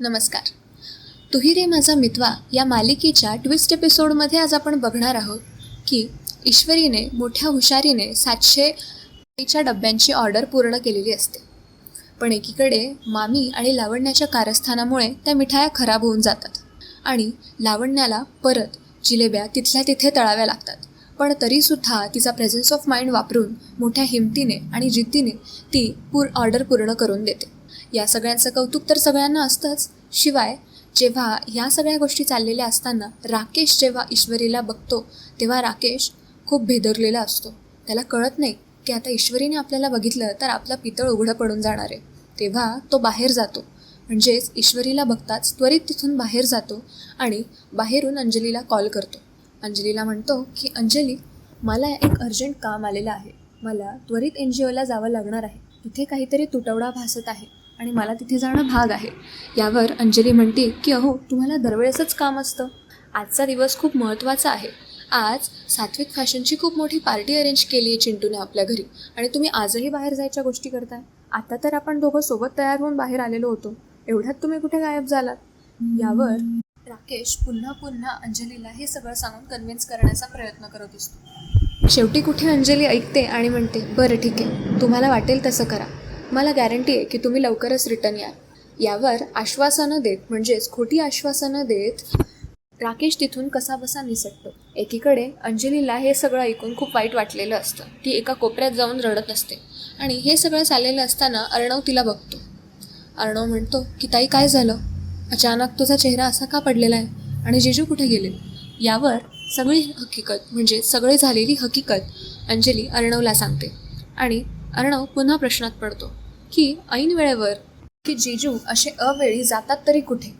नमस्कार. तुही रे माझा मितवा या मालिकेच्या ट्विस्ट एपिसोडमध्ये आज आपण बघणार आहोत की ईश्वरीने मोठ्या हुशारीने सातशे च्या डब्यांची ऑर्डर पूर्ण केलेली असते. पण एकीकडे मामी आणि लावण्याच्या कारस्थानामुळे त्या मिठाया खराब होऊन जातात आणि लावण्याला परत जिलेब्या तिथल्या तिथे तळाव्या लागतात. पण तरीसुद्धा तिचा प्रेझेन्स ऑफ माइंड वापरून मोठ्या हिमतीने आणि जिद्दीने ती पूर ऑर्डर पूर्ण करून देते. या सगळ्यांचं कौतुक तर सगळ्यांना असतंच. शिवाय जेव्हा ह्या सगळ्या गोष्टी चाललेल्या असताना राकेश जेव्हा ईश्वरीला बघतो तेव्हा राकेश खूप भेदरलेला असतो. त्याला कळत नाही की आता ईश्वरीने आपल्याला बघितलं तर आपलं पितळ उघडं पडून जाणार आहे. तेव्हा तो बाहेर जातो. म्हणजेच ईश्वरीला बघताच त्वरित तिथून बाहेर जातो आणि बाहेरून अंजलीला कॉल करतो. अंजलीला म्हणतो की अंजली मला एक अर्जंट काम आलेलं आहे. मला त्वरित एन जी ओला जावं लागणार आहे. तिथे काहीतरी तुटवडा भासत आहे. आणि मला तिथे जाणं भाग आहे. यावर अंजली म्हणते की अहो तुम्हाला दरवेळेसच काम असतं. आजचा दिवस खूप महत्त्वाचा आहे. आज सात्विक फॅशनची खूप मोठी पार्टी अरेंज केली आहे चिंटूने आपल्या घरी आणि तुम्ही आजही बाहेर जायच्या गोष्टी करताय. आता तर आपण दोघं सोबत तयार होऊन बाहेर आलेलो होतो. एवढ्यात तुम्ही कुठे गायब झालात? यावर राकेश पुन्हा पुन्हा अंजलीला हे सगळं सांगून कन्व्हिन्स करण्याचा प्रयत्न करत असतो. शेवटी कुठे अंजली ऐकते आणि म्हणते बरं ठीक आहे. तुम्हाला वाटेल तसं करा. मला गॅरंटी आहे की तुम्ही लवकरच रिटर्न याल. यावर आश्वासनं देत म्हणजेच खोटी आश्वासनं देत राकेश तिथून कसा बसा निसटतो. एकीकडे अंजलीला हे सगळं ऐकून खूप वाईट वाटलेलं असतं. ती एका कोपऱ्यात जाऊन रडत असते. आणि हे सगळं चाललेलं असताना अर्णव तिला बघतो. अर्णव म्हणतो की ताई काय झालं? अचानक तुझा चेहरा असा का पडलेला आहे? आणि जिजू कुठे गेले? यावर सगळी हकीकत म्हणजे सगळी झालेली हकीकत अंजली अर्णवला सांगते. आणि अर्णव पुन्हा प्रश्नात पडतो की ऐन वेळेवर की जिजू असे अवेळी जातात तरी कुठे?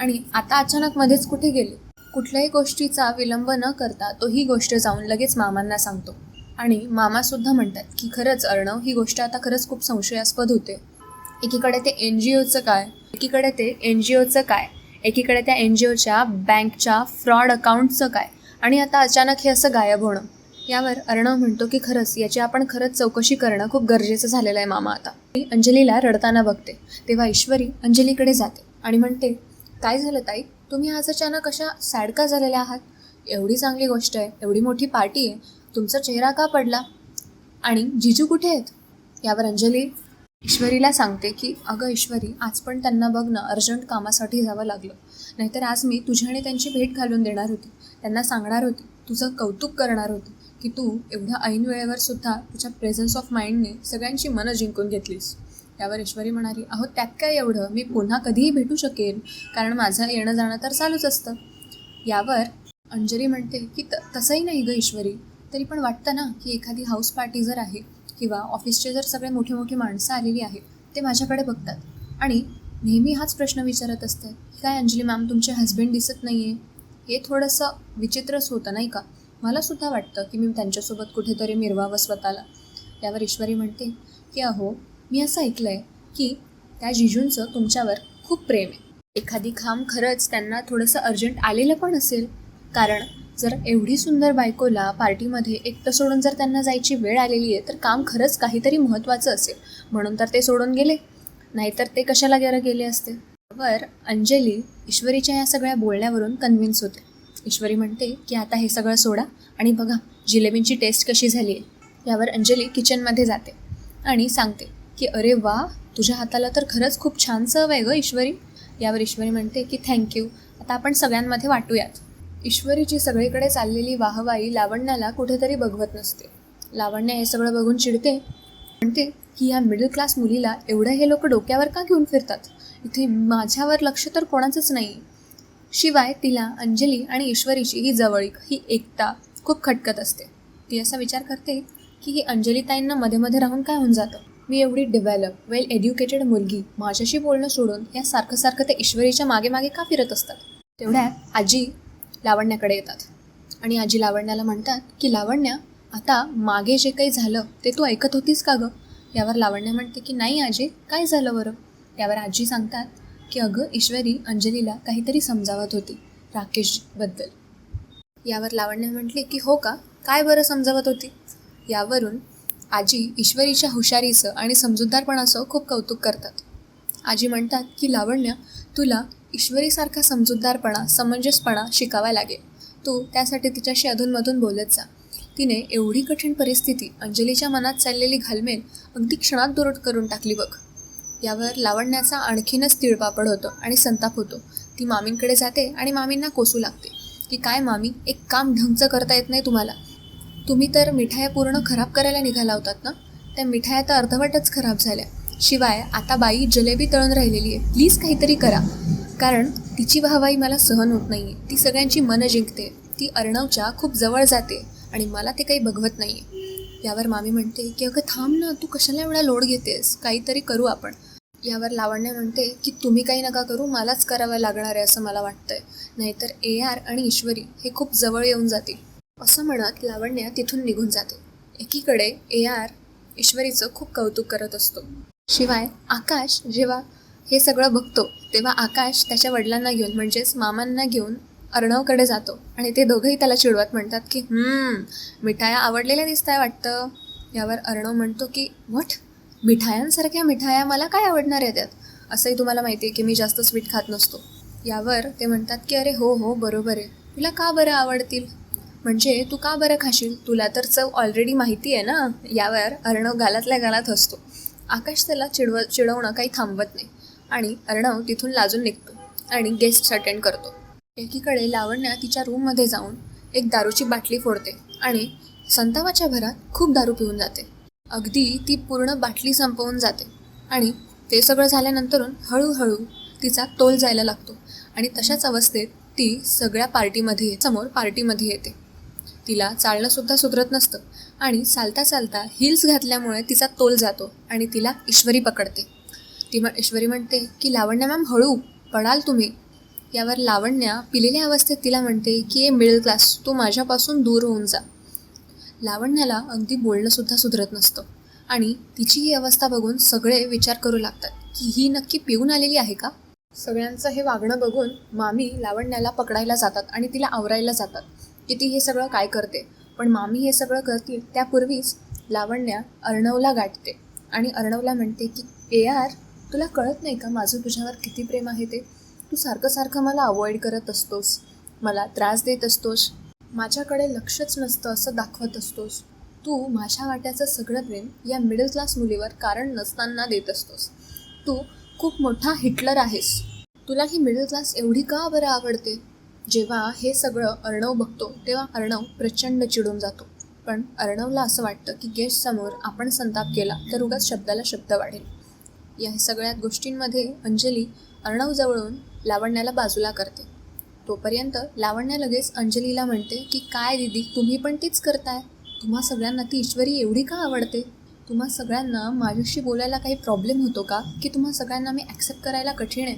आणि आता अचानक मध्येच कुठे गेले? कुठल्याही गोष्टीचा विलंब न करता तो ही गोष्ट जाऊन लगेच मामांना सांगतो. आणि मामासुद्धा म्हणतात की खरंच अर्णव ही गोष्ट आता खरंच खूप संशयास्पद होते. एकीकडे ते एन जी ओचं काय? एकीकडे ते एन जी ओचं काय? एकीकडे त्या एन जी ओच्या बँकच्या फ्रॉड अकाउंटचं काय? आणि आता अचानक हे असं गायब होणं. यावर अर्णव म्हणतो की खरंच याची आपण खरंच चौकशी करणं खूप गरजेचं झालेलं आहे मामा आता. मी अंजलीला रडताना बघते. तेव्हा ईश्वरी अंजलीकडे जाते आणि म्हणते काय झालं ताई? तुम्ही आज अचानक अशा सॅड का झालेल्या आहात? एवढी चांगली गोष्ट आहे एवढी मोठी पार्टी आहे. तुमचा चेहरा का पडला? आणि जिजू कुठे आहेत? यावर अंजली ईश्वरीला सांगते की अगं ईश्वरी आज पण त्यांना बघणं अर्जंट कामासाठी जावं लागलं. नाहीतर आज मी तुझ्याने त्यांची भेट घालून देणार होती. त्यांना सांगणार होती. तुझं कौतुक करणार होती. की तू एवढ्या ऐन वेळेवर सुद्धा तुझ्या प्रेझन्स ऑफ माइंडने सगळ्यांची मनं जिंकून घेतलीस. त्यावर ईश्वरी म्हणाली अहो त्यात काय एवढं? मी पुन्हा कधीही भेटू शकेन. कारण माझं येणं जाणं तर चालूच असतं. यावर अंजली म्हणते की त तसंही नाही गं ईश्वरी तरी पण वाटतं ना की एखादी हाऊस पार्टी जर आहे किंवा ऑफिसचे जर सगळे मोठे मोठी माणसं आलेली आहेत ते माझ्याकडे बघतात. आणि नेहमी हाच प्रश्न विचारत असतात की काय अंजली मॅम तुमचे हस्बंड दिसत नाही आहे हे थोडंसं विचित्रच होतं नाही का? मला सुद्धा वाटतं की मी त्यांच्यासोबत कुठेतरी मिरवावं स्वतःला. त्यावर ईश्वरी म्हणते की अहो मी असं ऐकलं आहे की त्या जिजूंचं तुमच्यावर खूप प्रेम आहे. एखादी खांब खरंच त्यांना थोडंसं अर्जंट आलेलं पण असेल. कारण जर एवढी सुंदर बायकोला पार्टीमध्ये एकटं सोडून जर त्यांना जायची वेळ आलेली आहे तर काम खरंच काहीतरी महत्त्वाचं असेल. म्हणून तर ते सोडून गेले. नाहीतर ते कशाला गेलं गेले असते? वर अंजली ईश्वरीच्या या सगळ्या बोलण्यावरून कन्व्हिन्स होते. ईश्वरी म्हणते की आता हे सगळं सोडा आणि बघा जिलेबींची टेस्ट कशी झाली आहे यावर अंजली किचनमध्ये जाते आणि सांगते की अरे वा तुझ्या हाताला तर खरंच खूप छान चव आहे गं ईश्वरी. यावर ईश्वरी म्हणते की थँक्यू आता आपण सगळ्यांमध्ये वाटूयात. ईश्वरीची सगळीकडे चाललेली वाहवाई लावण्याला कुठेतरी बघवत नसते. लावण्य हे सगळं बघून चिडते. म्हणते की या मिडल क्लास मुलीला एवढं हे लोक डोक्यावर का घेऊन फिरतात? इथे माझ्यावर लक्ष तर कोणाचंच नाही. शिवाय तिला अंजली आणि ईश्वरीची ही जवळीक ही एकता खूप खटकत असते. ती असा विचार करते की ही अंजलीताईंना मध्ये मध्ये राहून काय होऊन जातं? मी एवढी डेव्हलप वेल एज्युकेटेड मुलगी माझ्याशी बोलणं सोडून या सारखं सारखं ते ईश्वरीच्या मागे मागे का फिरत असतात? तेवढ्यात आजी लावण्याकडे येतात. आणि आजी लावण्याला म्हणतात की लावण्या आता मागे जे काही झालं ते तू ऐकत होतीस का गं? यावर लावण्य म्हणते की नाही आजी काय झालं बरं? यावर आजी सांगतात की अगं ईश्वरी अंजलीला काहीतरी समजावत होती राकेशबद्दल. यावर लावण्य म्हटले की हो का? काय बरं समजावत होती? यावरून आजी ईश्वरीच्या हुशारीचं आणि समजूतदारपणाचं खूप कौतुक करतात. आजी म्हणतात की लावण्य तुला ईश्वरीसारखा समजूतदारपणा समंजसपणा शिकावा लागेल. तू त्यासाठी तिच्याशी अधूनमधून बोलत जा. तिने एवढी कठीण परिस्थिती अंजलीच्या मनात चाललेली घालमेल अगदी क्षणात दुरट करून टाकली बघ. यावर लावण्याचा आणखीनच तिळपापड होतो आणि संताप होतो. ती मामींकडे जाते आणि मामींना कोसू लागते. की काय मामी एक काम ढंगचं करता येत नाही तुम्हाला. तुम्ही तर मिठाया पूर्ण खराब करायला निघाला होतात ना? त्या मिठाया तर अर्धवटच खराब झाल्या. शिवाय आता बाई जलेबी तळून राहिलेली आहे. प्लीज काहीतरी करा. कारण तिची वाहवाई मला सहन होत नाही आहे ती सगळ्यांची मनं जिंकते. ती अर्णवच्या खूप जवळ जाते आणि मला ते काही बघवत नाही आहे यावर मामी म्हणते की अगं थांब ना तू कशाला एवढा लोड घेतेस? काहीतरी करू आपण. यावर लावण्य म्हणते की तुम्ही काही नका करू मलाच करावं लागणार आहे असं मला वाटतंय. नाहीतर ए आर आणि ईश्वरी हे खूप जवळ येऊन जातील. असं म्हणत लावण्य तिथून निघून जाते. एकीकडे ए आर ईश्वरीचं खूप कौतुक करत असतो. शिवाय आकाश जेव्हा हे सगळं बघतो तेव्हा आकाश त्याच्या वडिलांना घेऊन म्हणजेच मामांना घेऊन अर्णवकडे जातो. आणि ते दोघंही त्याला चिडवत म्हणतात की "हम्म, मिठाया आवडलेल्या दिसत आहे वाटतं. यावर अर्णव म्हणतो की व्हॉट मिठायांसारख्या मिठाया मला काय आवडणार आहे त्यात? असंही तुम्हाला माहिती आहे की मी जास्त स्वीट खात नसतो. यावर ते म्हणतात की अरे हो हो बरोबर आहे. तुला का बरं आवडतील? म्हणजे तू का बरं खाशील? तुला तर चव ऑलरेडी माहिती आहे ना? यावर अर्णव गालातल्या गालात हसतो. आकाश त्याला चिडव चिडवणं काही थांबवत नाही. आणि अर्णव तिथून लाजून निघतो आणि गेस्ट्स अटेंड करतो. एकीकडे लावण्या तिच्या रूममध्ये जाऊन एक दारूची बाटली फोडते आणि संतापाच्या भरात खूप दारू पिऊन जाते. अगदी ती पूर्ण बाटली संपवून जाते. आणि ते सगळं झाल्यानंतरून हळूहळू तिचा तोल जायला लागतो आणि तशाच अवस्थेत ती सगळ्या पार्टीमध्ये समोर पार्टीमध्ये येते. तिला चालणंसुद्धा सुधरत नसतं आणि चालता चालता हिल्स घातल्यामुळे तिचा तोल जातो आणि तिला ईश्वरी पकडते. ती मग ईश्वरी म्हणते की लावण्या मॅम हळू पडाल तुम्ही. यावर लावण्या पिलेल्या अवस्थेत तिला म्हणते की ए मिडल क्लास तू माझ्यापासून दूर होऊन जा. लावण्याला अगदी बोलणंसुद्धा सुधरत नसतं. आणि तिची ही अवस्था बघून सगळे विचार करू लागतात की ही नक्की पिऊन आलेली आहे का? सगळ्यांचं हे वागणं बघून मामी लावण्याला पकडायला जातात आणि तिला आवरायला जातात की ती हे सगळं काय करते. पण मामी हे सगळं करतील त्यापूर्वीच लावण्या अर्णवला गाठते आणि अर्णवला म्हणते की ए आर तुला कळत नाही का माझं तुझ्यावर किती प्रेम आहे ते? तू सारखं सारखं मला अवॉइड करत असतोस मला त्रास देत असतोस माझ्याकडे लक्षच नसतं असं दाखवत असतोस. तू माझ्या वाट्याचं सगळं प्रेम या मिडल क्लास मुलीवर कारण नसताना देत असतोस. तू खूप मोठा हिटलर आहेस. तुला ही मिडल क्लास एवढी का बरं आवडते? जेव्हा हे सगळं अर्णव बघतो तेव्हा अर्णव प्रचंड चिडून जातो. पण अर्णवला असं वाटतं की गेस्टसमोर आपण संताप केला तर उगाच शब्दाला शब्द वाढेल. या सगळ्या गोष्टींमध्ये अंजली अर्णवजवळून लावण्याला बाजूला करते. तोपर्यंत लावण्या लगेच अंजलीला म्हणते की काय दिदी तुम्ही पण तीच करताय. तुम्हा सगळ्यांना ती ईश्वरी एवढी का आवडते? तुम्हा सगळ्यांना माझ्याशी बोलायला काही प्रॉब्लेम होतो का? की तुम्हा सगळ्यांना मी ॲक्सेप्ट करायला कठीण आहे?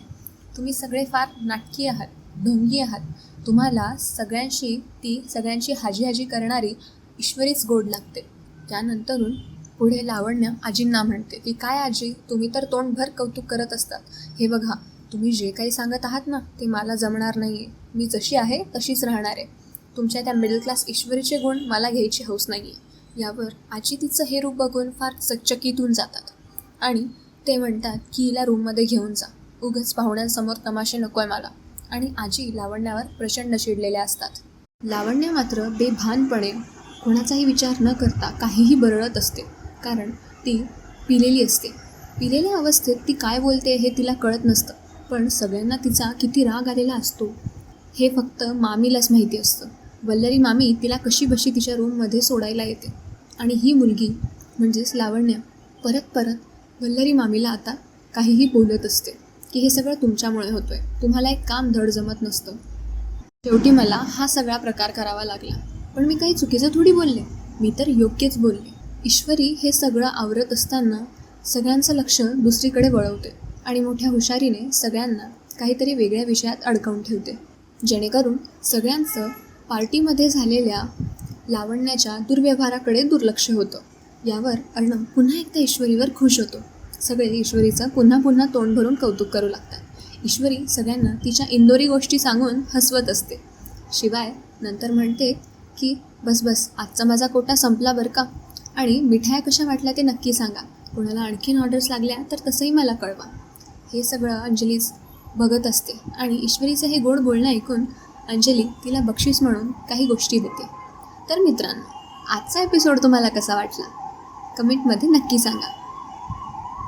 तुम्ही सगळे फार नाटकी आहात ढोंगी आहात. तुम्हाला सगळ्यांशी ती सगळ्यांची हाजी हाजी करणारी ईश्वरीच गोड लागते. त्यानंतरून पुढे लावण्य आजींना म्हणते की काय आजी तुम्ही तर तोंडभर कौतुक करत असतात. हे बघा तुम्ही जे काही सांगत आहात ना ते मला जमणार नाही आहे मी जशी आहे तशीच राहणार आहे. तुमच्या त्या मिडल क्लास ईश्वरीचे गुण मला घ्यायची हौस नाही आहे यावर आजी तिचं हे रूप बघून फार चकचकीत होऊन जातात. आणि ते म्हणतात की हिला रूममध्ये घेऊन जा. उगाच पाहुण्यांसमोर तमाशे नको आहे मला. आणि आजी लावण्यावर प्रचंड चिडलेल्या असतात. लावण्य मात्र बेभानपणे कोणाचाही विचार न करता काहीही बरळत असते. कारण ती पिलेली असते. पिलेल्या अवस्थेत ती काय बोलते हे तिला कळत नसतं. पण सगळ्यांना तिचा किती राग आलेला असतो. हे फक्त मामीलाच माहिती असतं. वल्लरी मामी तिला कशी बशी तिच्या रूममध्ये सोडायला येते. आणि ही मुलगी म्हणजेच लावण्य परत परत वल्लरी मामीला आता काहीही बोलत असते की हे सगळं तुमच्यामुळे होतोय. तुम्हाला एक काम धड जमत नसतं. शेवटी मला हा सगळा प्रकार करावा लागला. पण मी काही चुकीचं थोडी बोलले? मी तर योग्यच बोलले. ईश्वरी हे सगळं आवरत असताना सगळ्यांचं लक्ष दुसरीकडे वळवते. आणि मोठ्या हुशारीने सगळ्यांना काहीतरी वेगळ्या विषयात अडकवून ठेवते. जेणेकरून सगळ्यांचं पार्टीमध्ये झालेल्या लावण्याच्या दुर्व्यवहाराकडे दुर्लक्ष होतं. यावर अर्णव पुन्हा एकदा ईश्वरीवर खुश होतो. सगळे ईश्वरीचं पुन्हा पुन्हा तोंड भरून कौतुक करू लागतात. ईश्वरी सगळ्यांना तिच्या इंदोरी गोष्टी सांगून हसवत असते. शिवाय नंतर म्हणते की बस बस आजचा माझा कोटा संपला बरं का? आणि मिठाया कशा वाटल्या ते नक्की सांगा. कोणाला आणखीन ऑर्डर्स लागल्या तर तसंही मला कळवा. हे सगळं अंजलीच बघत असते आणि ईश्वरीचं हे गोड बोलणं ऐकून अंजली तिला बक्षीस म्हणून काही गोष्टी देते. तर मित्रांनो आजचा एपिसोड तुम्हाला कसा वाटला? कमेंटमध्ये नक्की सांगा.